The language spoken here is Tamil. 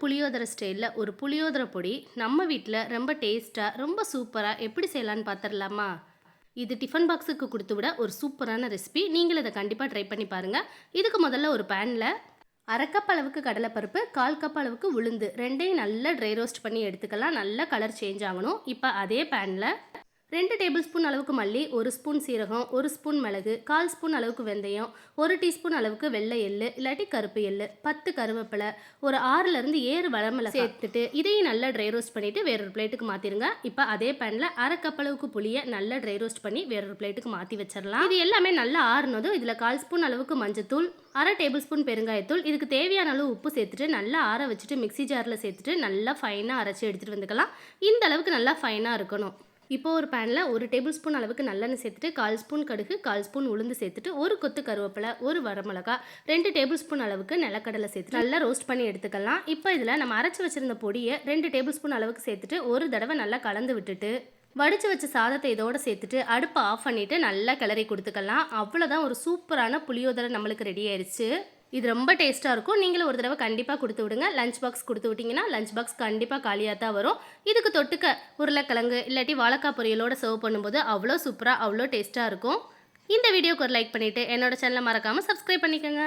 புளியோதரை ஸ்டைலில் ஒரு புளியோதரை பொடி நம்ம வீட்டில் ரொம்ப டேஸ்ட்டாக ரொம்ப சூப்பராக எப்படி செய்யலான்னு பார்த்துடலாமா இது டிஃபன் பாக்ஸுக்கு கொடுத்து விட ஒரு சூப்பரான ரெசிபி. நீங்கள் இதை கண்டிப்பாக ட்ரை பண்ணி பாருங்கள் இதுக்கு முதல்ல ஒரு பேனில் அரை கப் அளவுக்கு கடலைப்பருப்பு கால் கப் அளவுக்கு உளுந்து. ரெண்டையும் நல்லா ட்ரை ரோஸ்ட் பண்ணி எடுத்துக்கலாம். நல்லா கலர் சேஞ்ச் ஆகணும். இப்போ அதே பேனில் ரெண்டு டேபிள் ஸ்பூன் அளவுக்கு மல்லி ஒரு ஸ்பூன் சீரகம் ஒரு ஸ்பூன் மிளகு கால் ஸ்பூன் அளவுக்கு வெந்தயம் ஒரு டீஸ்பூன் அளவுக்கு வெள்ளை எள்ளு இல்லாட்டி கருப்பு எள்ளு பத்து கருவேப்பிலை ஒரு ஆறுலேருந்து ஏழு வளமிளை சேர்த்துட்டு இதையும் நல்லா ட்ரை ரோஸ்ட் பண்ணிவிட்டு வேறொரு பிளேட்டுக்கு மாற்றிருங்க இப்போ அதே பேனில் அரை கப் அளவுக்கு புளியை நல்லா ட்ரை ரோஸ்ட் பண்ணி வேறொரு பிளேட்டுக்கு மாற்றி வச்சிடலாம். இது எல்லாமே நல்லா ஆறுனதும் இதில் கால் ஸ்பூன் அளவுக்கு மஞ்சத்தூள் அரை டேபிள் ஸ்பூன் பெருங்காயத்தூள் இதுக்கு தேவையான அளவு உப்பு சேர்த்துட்டு நல்லா ஆற வச்சுட்டு மிக்ஸி ஜாரில் சேர்த்துட்டு நல்லா ஃபைனாக அரைச்சி எடுத்துகிட்டு வந்துக்கலாம். இந்த அளவுக்கு நல்லா ஃபைனாக இருக்கணும். இப்போ ஒரு பேனில் ஒரு டேபிள் ஸ்பூன் அளவுக்கு நல்லெண்ணெய் சேர்த்துட்டு கால் ஸ்பூன் கடுகு கால் ஸ்பூன் உளுந்து சேர்த்துட்டு ஒரு கொத்து கருவேப்பிலை ஒரு வரமிளகா ரெண்டு டேபிள் ஸ்பூன் அளவுக்கு நிலக்கடலை சேர்த்து நல்லா ரோஸ்ட் பண்ணி எடுத்துக்கலாம். இப்போ இதில் நம்ம அரைச்சி வச்சிருந்த பொடியை ரெண்டு டேபிள் ஸ்பூன் அளவுக்கு சேர்த்துட்டு ஒரு தடவை நல்லா கலந்து விட்டுட்டு வடித்து வச்ச சாதத்தை இதோட சேர்த்துட்டு அடுப்பை ஆஃப் பண்ணிவிட்டு நல்லா கிளறி கொடுத்துக்கலாம். அவ்வளோதான் ஒரு சூப்பரான புளியோதரை நம்மளுக்கு ரெடி ஆயிடுச்சு இது ரொம்ப டேஸ்ட்டாக இருக்கும். நீங்களும் ஒரு தடவை கண்டிப்பாக கொடுத்து விடுங்க. லஞ்ச் பாக்ஸ் கொடுத்து விட்டிங்கன்னா லஞ்ச் பாக்ஸ் கண்டிப்பாக காலியாக தான் வரும். இதுக்கு தொட்டுக்க உருளைக்கிழங்கு இல்லாட்டி வாழைக்காய் பொரியலோட சர்வ் பண்ணும்போது அவ்வளோ சூப்பராக அவ்வளோ டேஸ்ட்டாக இருக்கும். இந்த வீடியோக்கு ஒரு லைக் பண்ணிவிட்டு என்னோட சேனலை மறக்காமல் சப்ஸ்கிரைப் பண்ணிக்கோங்க.